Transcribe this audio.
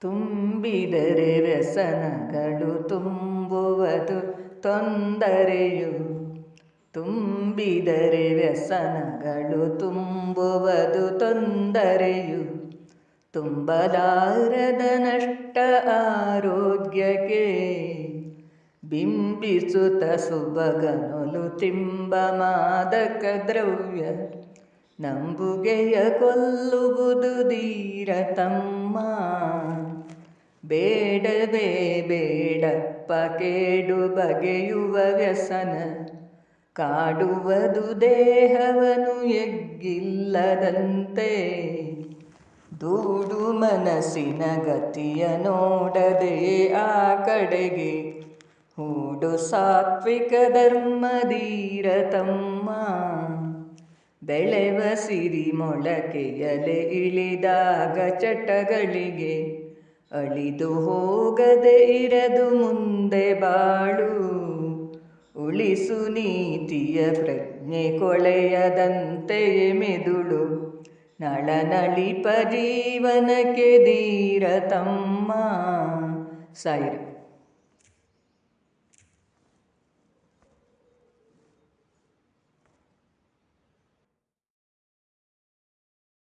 ತುಂಬಿದರೆ ವ್ಯಸನಗಳು ತುಂಬುವುದು ತೊಂದರೆಯು. ತುಂಬಿದರೆ ವ್ಯಸನಗಳು ತುಂಬುವುದು ತೊಂದರೆಯು. ತುಂಬಲಾರದ ನಷ್ಟ ಆರೋಗ್ಯಕ್ಕೆ ಬಿಂಬಿಸುತ್ತ ಸುಬಗನೊಲು ತಿಂಬ ಮಾದಕ ದ್ರವ್ಯ. ನಂಬುಗೆಯ ಕೊಲ್ಲುವುದು ಧೀರ ತಮ್ಮ. ಬೇಡವೇ ಬೇಡಪ್ಪ, ಕೇಡು ಬಗೆಯುವ ವ್ಯಸನ. ಕಾಡುವುದು ದೇಹವನು ಎಗ್ಗಿಲ್ಲದಂತೆ. ದೂಡು ಮನಸ್ಸಿನ ಗತಿಯ ನೋಡದೆ ಆ ಕಡೆಗೆ. ಹೂಡು ಸಾತ್ವಿಕ ಧರ್ಮಧೀರ ತಮ್ಮ. ಬೆಳೆವ ಸಿರಿ ಮೊಳಕೆಯಲೆ ಇಳಿದಾಗ ಚಟಗಳಿಗೆ ಅಳಿದು ಹೋಗದೆ ಇರದು ಮುಂದೆ ಬಾಳು. ಉಳಿಸು ನೀತಿಯ ಪ್ರಜ್ಞೆ ಕೊಳೆಯದಂತೆ ಮೆದುಳು. ನಳನಳಿಪ ಜೀವನಕ್ಕೆ ಧೀರ ತಮ್ಮ ಸಾಯಿರ.